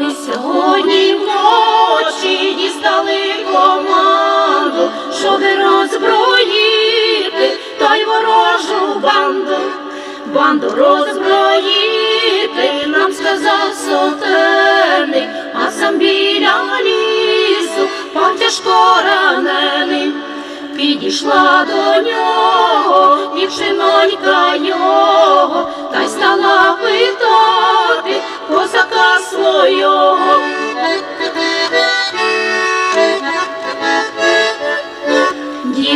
Ми сьогодні вночі дістали команду, щоб роззброїти той ворожу банду, банду роззброїти, нам сказав сотенний, а сам біля лісу пав тяжко ранений. Підійшла до нього дівчинонька його,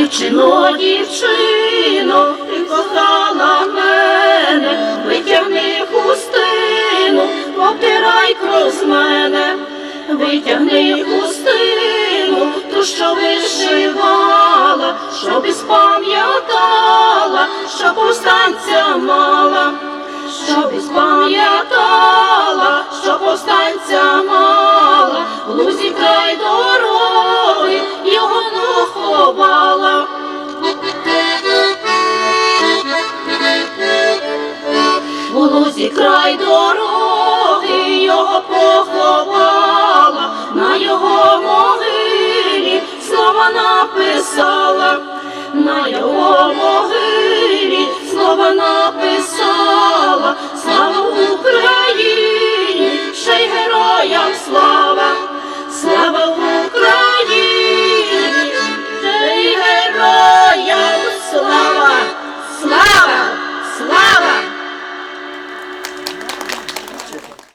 Дівчино, дівчино, ти кохала мене, витягни хустину, обтирай кров мене, витягни хустину, У лузі край дороги його поховала, на його могилі слова написала.